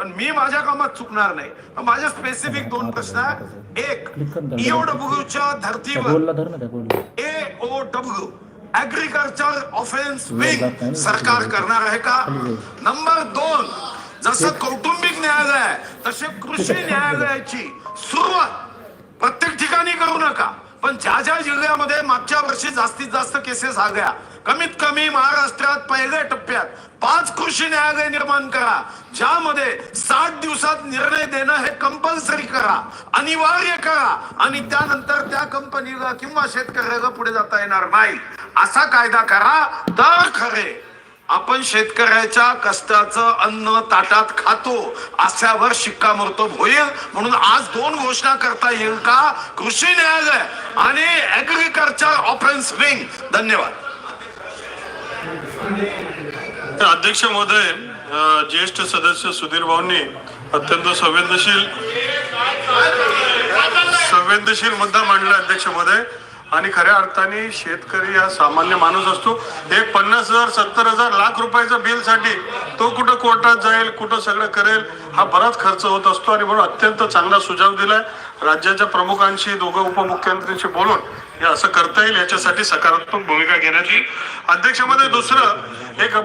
पण मी माझ्या कामात चुकणार नाही माझे स्पेसिफिक दोन प्रश्न आहे एक. ईओडब्ल्यूच्या त्या धर्तीवर A O W agriculture offence wing. सरकार करणार आहे का. नंबर दोन जसं कौटुंबिक न्यायालय तसे कृषी न्यायालयाची सुरुवात प्रत्येक ठिकाणी करू नका पण ज्या ज्या जिल्ह्यामध्ये मागच्या वर्षी जास्तीत जास्त केसेस आल्या कमीत कमी महाराष्ट्रात पहिल्या टप्प्यात पाच कृषी न्यायालय निर्माण करा ज्यामध्ये साठ दिवसात निर्णय देणं हे कंपल्सरी करा अनिवार्य करा आणि त्यानंतर त्या कंपनीला किंवा शेतकऱ्याला पुढे जाता येणार नाही. असा कायदा करा तर खरे. आपण शेतकऱ्याच्या कष्टाचं अन्न ताटात खातो अशावर शिक्कामोर्तब होईल. म्हणून आज दोन घोषणा करता येईल का? कृषी न्यायालय आणि ऍग्रिकल्चर ऑफेन्स विंग धन्यवाद. अध्यक्ष महोदय ज्येष्ठ सदस्य सुधीर भाऊंनी अत्यंत संवेदनशील संवेदनशील मुद्दा मांडला अध्यक्ष महोदय. आणि खऱ्या अर्थाने शेतकरी हा सामान्य माणूस असतो. एक पन्नास हजार सत्तर हजार लाख रुपयाच्या बिलसाठी तो कुठं कोर्टात जाईल कुठं सगळं करेल हा बराच खर्च होत असतो. आणि म्हणून अत्यंत चांगला सुझाव दिलाय. राज्याच्या प्रमुखांशी दोघं उपमुख्यमंत्र्यांशी बोलून हे असं करता येईल याच्यासाठी सकारात्मक भूमिका घेण्यात येईल दुसरं एक